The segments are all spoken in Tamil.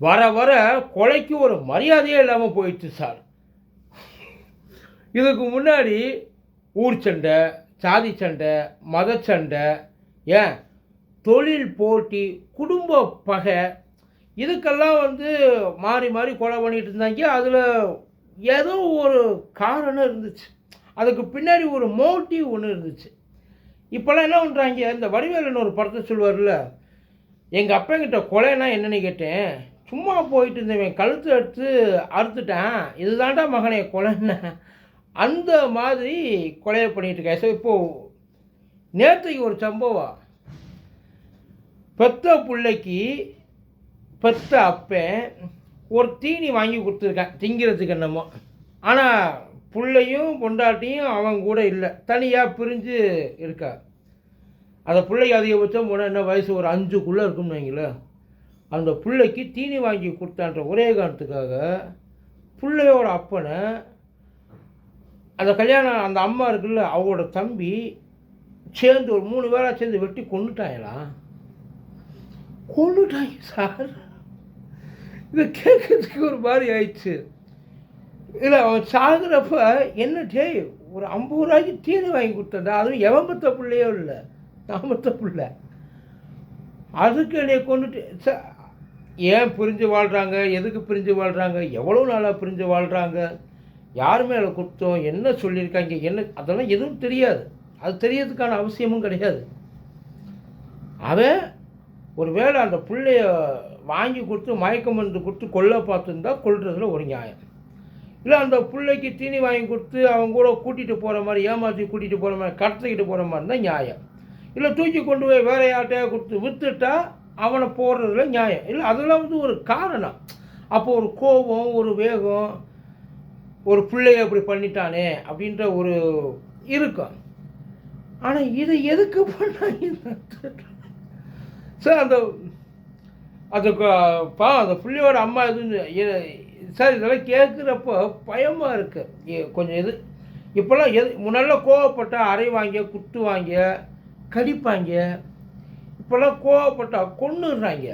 வர வர கொலைக்கு ஒரு மரியாதையே இல்லாமல் போயிடுச்சு சார். இதுக்கு முன்னாடி ஊர் சண்டை சாதி சண்டை மத சண்டை ஏன்? தொழில் போட்டி குடும்ப பகை இதுக்கெல்லாம் வந்து மாறி மாறி கொலை பண்ணிகிட்டு இருந்தாங்க. அதில் ஏதோ ஒரு காரணம் இருந்துச்சு. அதுக்கு பின்னாடி ஒரு மோட்டிவ் ஒன்று இருந்துச்சு. இப்போல்லாம் என்ன பண்ணுறாங்க இந்த வடிவேலன் ஒரு படத்தை சொல்லுவார்ல எங்கள் அப்பங்கிட்ட கொலைனா என்னென்னு கேட்டேன். சும்மா போயிட்டு இருந்தவன் கழுத்து எடுத்து அறுத்துட்டான். இதுதான்டா மகனே கொலைன்னு. அந்த மாதிரி கொலையை பண்ணிகிட்டு இருக்கேன் ஸோ இப்போது நேற்றுக்கு ஒரு சம்பவம். பெத்த பிள்ளைக்கு பெத்த அப்பன் ஒரு தீனி வாங்கி கொடுத்துருக்கேன். திங்கிறதுக்கு என்னமோ. ஆனால் பிள்ளையும் பொண்டாட்டியும் அவன் கூட இல்லை. தனியாக பிரிஞ்சு இருக்கா. அந்த பிள்ளைக்கு அதிகபட்சம் போனால் என்ன வயசு? ஒரு அஞ்சுக்குள்ளே இருக்கும்னு வைங்களேன். அந்த பிள்ளைக்கு தீனி வாங்கி கொடுத்தான்ற ஒரே காரணத்துக்காக பிள்ளையோட அப்பனை அந்த கல்யாணம் அந்த அம்மா இருக்குல்ல அவங்களோட தம்பி சேர்ந்து ஒரு மூணு பேராக சேர்ந்து வெட்டி கொண்டுட்டாங்களா கொண்டுட்டாங்க சார். இதை கேட்கறதுக்கு ஒரு மாதிரி ஆயிடுச்சு. இல்லை அவன் சாகுறப்ப என்ன டேய் ஒரு ஐம்பது ரூபாய்க்கு தீனி வாங்கி கொடுத்தா அதுவும் எவன் பத்த பிள்ளையோ இல்லை நான் பத்த பிள்ளை. அதுக்கு என்னைய கொண்டுட்டு ச ஏன் பிரிஞ்சு வாழ்கிறாங்க எதுக்கு பிரிஞ்சு வாழ்கிறாங்க எவ்வளோ நாளாக பிரிஞ்சு வாழ்கிறாங்க யார் மேலே கொடுத்தோம் என்ன சொல்லியிருக்காங்க? என்ன? அதெல்லாம் எதுவும் தெரியாது. அது தெரியறதுக்கான அவசியமும் கிடையாது. அவன் ஒரு வேளை அந்த பிள்ளைய வாங்கி கொடுத்து மயக்க மருந்து கொடுத்து கொல்ல பார்த்துருந்தா கொள்றதுல ஒரு நியாயம். இல்லை அந்த பிள்ளைக்கு தீனி வாங்கி கொடுத்து அவங்க கூட கூட்டிகிட்டு போகிற மாதிரி ஏமாற்றி கூட்டிகிட்டு போகிற மாதிரி கடத்திக்கிட்டு போகிற மாதிரி தான் நியாயம். இல்லை தூக்கி கொண்டு போய் வேற யார்ட்டையா கொடுத்து விற்றுட்டா அவனை போடுறதுல நியாயம். இல்லை அதெல்லாம் வந்து ஒரு காரணம். அப்போ ஒரு கோபம் ஒரு வேகம் ஒரு பிள்ளைய அப்படி பண்ணிட்டானே அப்படின்ற ஒரு இருக்கும். ஆனால் இதை எதுக்கு பண்ணாங்க சார் அந்த அதுக்கு பா அந்த பிள்ளையோட அம்மா எதுவும் சார் இதெல்லாம் கேட்குறப்போ பயமாக இருக்குது கொஞ்சம் இது இப்போல்லாம் எது முன்னெல்லாம் வாங்கிய குட்டு வாங்கிய கடிப்பாங்க. இப்போல்லாம் கோவப்பட்டா கொன்னுடுறாங்க.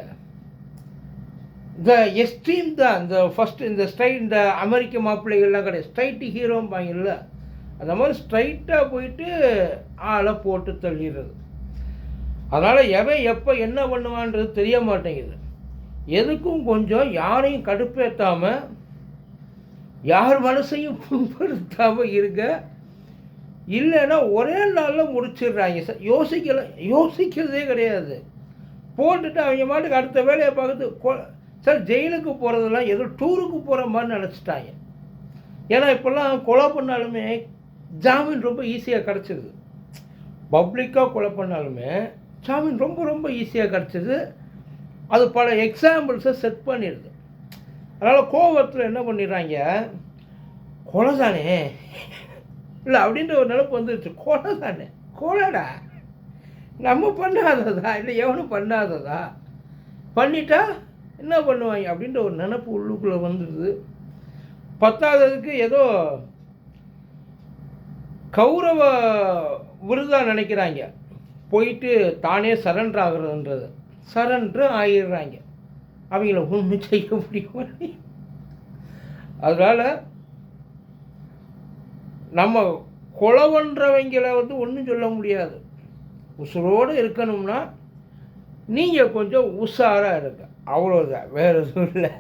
இந்த எக்ஸ்ட்ரீம் தான் இந்த ஃபஸ்ட்டு இந்த ஸ்ட்ரைட் இந்த அமெரிக்க மாப்பிள்ளைகள்லாம் கிடையாது. ஸ்ட்ரைட்டு ஹீரோம்பாங்கல்ல அந்த மாதிரி ஸ்ட்ரைட்டாக போயிட்டு ஆளை போட்டு தள்ளிடுறது. அதனால் எவன் எப்போ என்ன பண்ணுவான்றது தெரிய மாட்டேங்குது. எதுக்கும் கொஞ்சம் யாரையும் கடுப்பேற்றாமல் யார் மனசையும் புண்படுத்தாமல் இருக்க இல்லைன்னா ஒரே நாளில் முடிச்சிடுறாங்க. சார் யோசிக்கல யோசிக்கிறதே கிடையாது. போட்டுட்டு அவங்க மாட்டுக்கு அடுத்த வேலையை பார்க்குறது கொ சார் ஜெயிலுக்கு போகிறதெல்லாம் ஏதோ டூருக்கு போகிற மாதிரி நினச்சிட்டாங்க. ஏன்னா இப்போல்லாம் கொலை பண்ணாலுமே ஜாமீன் ரொம்ப ஈஸியாக கிடச்சிருது. பப்ளிக்காக கொலை பண்ணாலுமே ஜாமீன் ரொம்ப ரொம்ப ஈஸியாக கிடச்சிது அது பல எக்ஸாம்பிள்ஸை செட் பண்ணிடுது. அதனால் கோவத்தில் என்ன பண்ணிடுறாங்க? கொலை தானே. இல்லை அப்படின்ற ஒரு நிலப்பு வந்துருச்சு. கொலை தானே. கொலைடா. நம்ம பண்ணாததா? இல்லை எவனும் பண்ணாததா? பண்ணிட்டா என்ன பண்ணுவாங்க? அப்படின்ற ஒரு நினப்பு உள்ளுக்குள்ளே வந்துடுது பத்தாததுக்கு ஏதோ கௌரவ விருதாக நினைக்கிறாங்க. போயிட்டு தானே சரண்டர் ஆகுறதுன்றது. சரண்டர் ஆகிடுறாங்க அவங்கள ஒன்றும் செய்ய முடியும் அதனால் நம்ம கொலவன்றவங்களை வந்து ஒன்றும் சொல்ல முடியாது. உசுரோடு இருக்கணும்னா நீங்கள் கொஞ்சம் உஷாராக இருங்க. அவ்வளோதான் வேறு எதுவும் இல்லை.